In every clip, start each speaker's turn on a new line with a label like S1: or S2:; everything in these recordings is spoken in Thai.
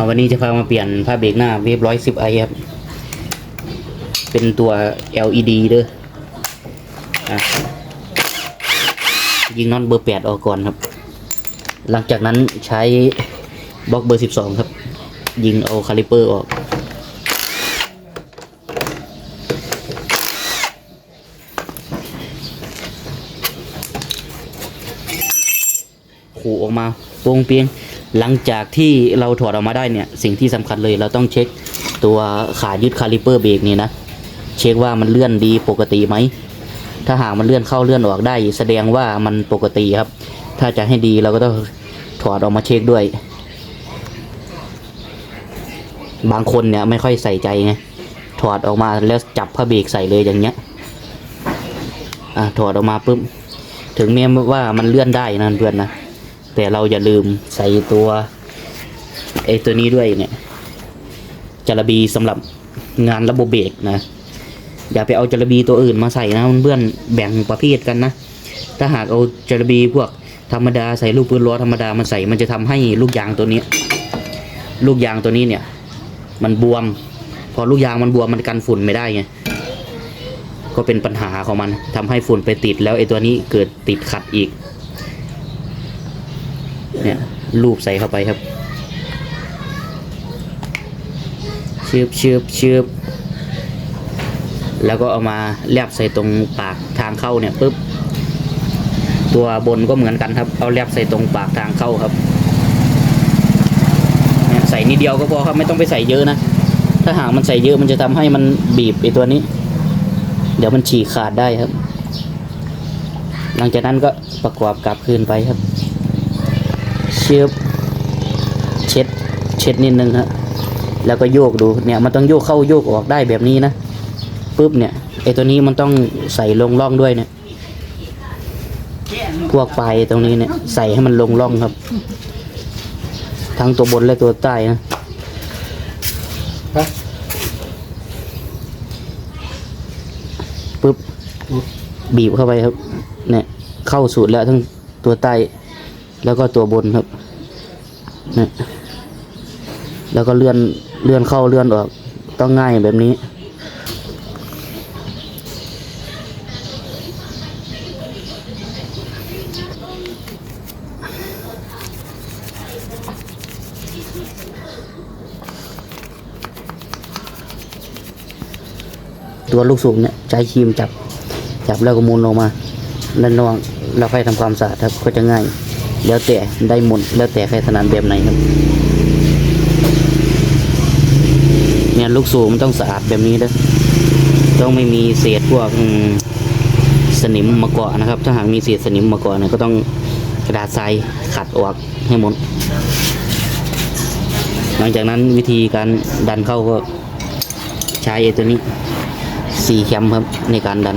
S1: อวันนี้จะพามาเปลี่ยนผ้าเบรกหน้าเวฟร้อยสิบไอครับ เป็นตัว LED เด้ออยิงน็อตเบอร์แปดออกก่อนครับ หลังจากนั้นใช้บล็อกเบอร์สิบสองครับ ยิงเอาคาลิเปอร์ออกขู่ออกมาโปรงเปียง หลังจากที่เราถอดออกมาได้เนี่ยสิ่งที่สำคัญเลยเราต้องเช็คตัวขายึดคาลิเปอร์เบรกนี่นะเช็คว่ามันเลื่อนดีปกติไหมถ้าหากมันเลื่อนเข้าเลื่อนออกได้ แสดงว่ามันปกติครับ ถ้าจะให้ดีเราก็ต้องถอดออกมาเช็คด้วย บางคนเนี่ยไม่ค่อยใส่ใจไงถอดออกมาแล้วจับผ้าเบรกใส่เลยอย่างเงี้ยอะถอดออกมาปุ๊บถึงแม้ว่ามันเลื่อนได้นะเพื่อนนะ แต่เราอย่าลืมใส่ตัวไอตัวนี้ด้วยเนี่ยจระบีสำหรับงานระบบเบรกนะ อย่าไปเอาจระบีตัวอื่นมาใส่นะเพื่อนแบ่งประเภทกันนะ ถ้าหากเอาจระบีพวกธรรมดาใส่ลูกปืนล้อธรรมดามาใส่มันจะทำให้ลูกยางตัวนี้ ลูกยางตัวนี้เนี่ย มันบวม พอลูกยางมันบวมมันกันฝุ่นไม่ได้ไงก็เป็นปัญหาของมันทำให้ฝุ่นไปติดแล้วไอ้ตัวนี้เกิดติดขัดอีก เนี่ยลูบใส่เข้าไปครับชืบชืบชืบแล้วก็เอามาแลบใส่ตรงปากทางเข้าเนี่ยปุ๊บตัวบนก็เหมือนกันครับ เอาแลบใส่ตรงปากทางเข้าครับใส่นิดเดียวก็พอครับไม่ต้องไปใส่เยอะนะ ถ้าหากมันใส่เยอะมันจะทำให้มันบีบไอตัวนี้ เดี๋ยวมันฉีกขาดได้ครับ หลังจากนั้นก็ประกอบกลับคืนไปครับ เชือบเช็ด เช็ดนิดนึงครับแล้วก็โยกดูเนี่ยมันต้องโยกเข้าโยกออกได้แบบนี้นะปุ๊บเนี่ยไอตัวนี้มันต้องใส่ลงร่องด้วยเนี่ยพวกปลายตรงนี้เนี่ยใส่ให้มันลงร่องครับ ทั้งตัวบนและตัวใต้นะปุ๊บบีบเข้าไปครับ เนี่ย เข้าสูตรแล้วทั้งตัวใต้ แล้วก็ตัวบนครับนี่แล้วก็เลื่อนเลื่อนเข้าเลื่อนออกต้องง่ายแบบนี้ ตัวลูกสูบเนี่ยใช้ครีมจับ จับแล้วก็มุนออกมาแล้วนองเราค่ทำความสะอาดครับก็จะง่าย แล้วแต่ได้หมุนแล้วแต่ใครถนัดแบบไหนครับ เนี่ยลูกสูบมันต้องสะอาดแบบนี้นะต้องไม่มีเศษพวกสนิมมาเกาะนะครับ ถ้าหากมีเศษสนิมมาเกาะเนี่ยก็ต้องกระดาษทรายขัดออกให้หมด หลังจากนั้นวิธีการดันเข้าก็ใช้ไอ้ตัวนี้สี่แคมครับในการดัน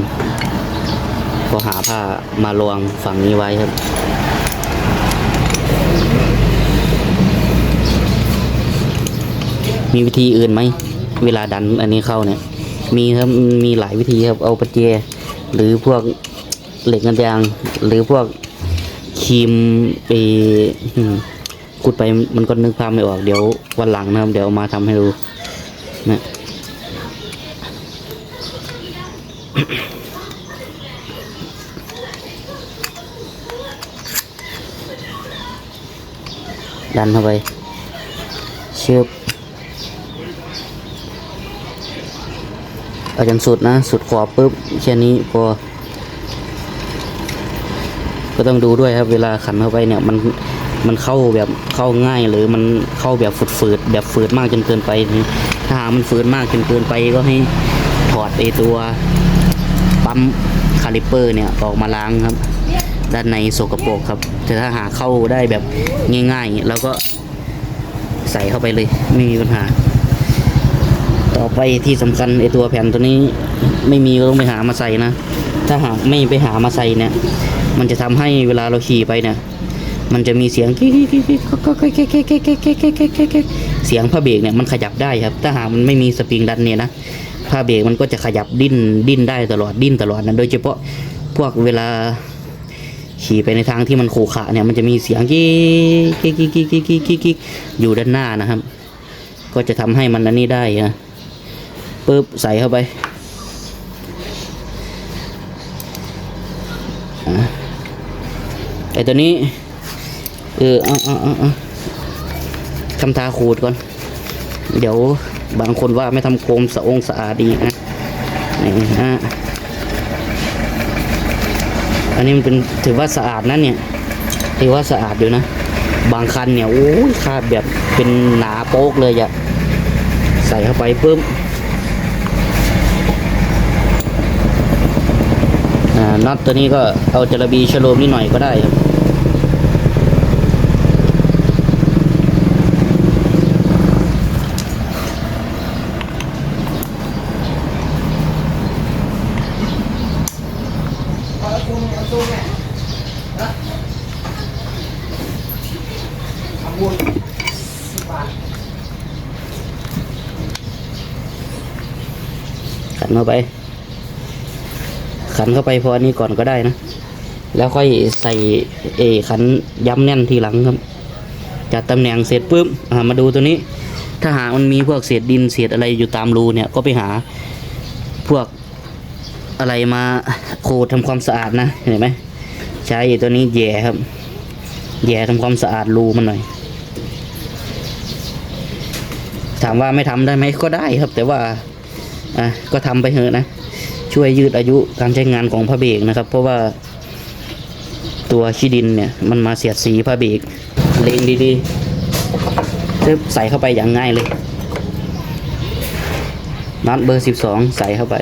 S1: ก็หาผ้ามารองฝั่งนี้ไว้ครับ มีวิธีอื่นไหม เวลาดันอันนี้เข้าเนี่ย มีครับ มีหลายวิธีครับ เอาประแจหรือพวกเหล็กกันยาง หรือพวกครีมไปกุดไปมันก็นึกภาพไม่ออก เดี๋ยววันหลังนะครับ เดี๋ยวมาทำให้ดูนะดันเข้าไปเชือบ อาจนสุดนะ สุดขอบปุ๊บแค่นี้พอ ก็ต้องดูด้วยครับ เวลาขันเข้าไปเนี่ย มันมันเข้าแบบเข้าง่ายหรือมันเข้าแบบฝืดๆแบบฝืดมากจนเกินไป ถ้าหากมันฝืดมากจนเกินไปก็ให้ถอดไอตัวปั๊มคาลิเปอร์เนี่ยออกมาล้างครับ ด้านในโสกปรกครับ แต่ถ้าหาเข้าได้แบบง่ายๆเราก็ใส่เข้าไปเลยไม่มีปัญหา ต่อไปที่สำคัญไอตัวแผ่นตัวนี้ไม่มีก็ต้องไปหามาใส่นะ ถ้าหากไม่ไปหามาใส่เนี่ย มันจะทำให้เวลาเราขี่ไปเนี่ย มันจะมีเสียงเสียงผ้าเบรกเนี่ยมันขยับได้ครับ ถ้าหากมันไม่มีสปริงดันเนี่ยนะผ้าเบรกมันก็จะขยับดิ้นดิ้นได้ตลอดดิ้นตลอดนะโดยเฉพาะพวกเวลาขี่ไปในทางที่มันขรุขระเนี่ยมันจะมีเสียงกิ๊กกิ๊กกิ๊กกิ๊กกิ๊กกิ๊กอยู่ด้านหน้านะครับ ก็จะทำให้มันนั้นนี่ได้นะ ปึ๊บใส่เข้าไปไอตัวนี้ เออเอาเอาเอาเอาทำทาขูดก่อน เดี๋ยวบางคนว่าไม่ทำโคมสะองสะอาดดีนะนี่ฮะอันนี้มันเป็นถือว่าสะอาดนะเนี่ย ถือว่าสะอาดอยู่นะ บางคันเนี่ยโอ้ยคาบแบบเป็นหนาโป๊กเลยอะใส่เข้าไปปุ๊บอ่า น็อตตัวนี้ก็เอาจระบีชโลมนิดหน่อยก็ได้ครับขันเข้าไป ขันเข้าไปพออันนี้ก่อนก็ได้นะ แล้วค่อยใส่เอขันย้ำแน่นทีหลังครับจัดตำแหน่งเสร็จปุ๊บมาดูตัวนี้ ถ้าหากมันมีพวกเศษดินเศษอะไรอยู่ตามรูเนี่ยก็ไปหาพวกอะไรมาโขดทำความสะอาดนะเห็นไหมใช้ตัวนี้แย่ครับ แย่ทำความสะอาดรูมันหน่อย ถามว่าไม่ทำได้ไหมก็ได้ครับ แต่ว่าอะก็ทำไปเถอะนะ ช่วยยืดอายุการใช้งานของผ้าเบรกนะครับ เพราะว่าตัวขี้ดินเนี่ยมันมาเสียดสีผ้าเบรกเลงดีๆซึบใส่เข้าไปอย่างง่ายเลยน็อตเบอร์สิบสองใส่เข้าไป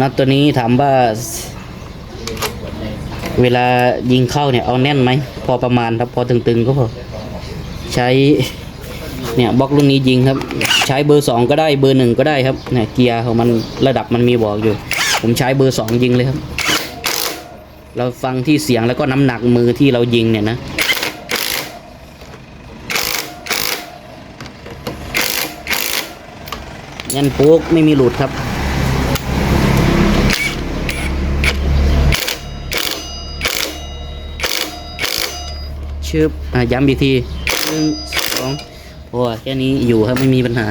S1: น็อตตัวนี้ถามว่า เวลายิงเข้าเนี่ยเอาแน่นไหม พอประมาณครับ พอตึงๆก็พอ ใช้ เนี่ยบล็อกรุ่นนี้ยิงครับ ใช้เบอร์สองก็ได้เบอร์หนึ่งก็ได้ครับเนี่ยเกียร์ของมันระดับมันมีบอกอยู่ ผมใช้เบอร์สองยิงเลยครับ เราฟังที่เสียงแล้วก็น้ำหนักมือที่เรายิงเนี่ยนะยันปุ๊กไม่มีหลุดครับชึบอะย้ำอีกทีหนึ่งสอง พอแค่นี้อยู่ครับไม่มีปัญหา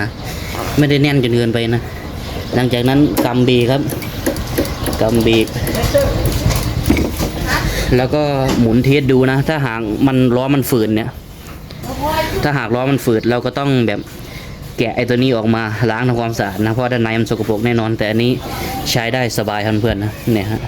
S1: ไม่ได้แน่นจนเกินไปนะ หลังจากนั้นกำเบีครับกำเบีกแล้วก็หมุนเทสดูนะ ถ้าหากมันล้อมันฝืนเนี่ย ถ้าหากล้อมันฝืดเราก็ต้องแบบแกะไอ้ตัวนี้ออกมาล้างทำความสะอาดนะเพราะด้านในมันสกปรกแน่นอน แต่อันนี้ใช้ได้สบายครับเพื่อนๆนะเนี่ยฮะ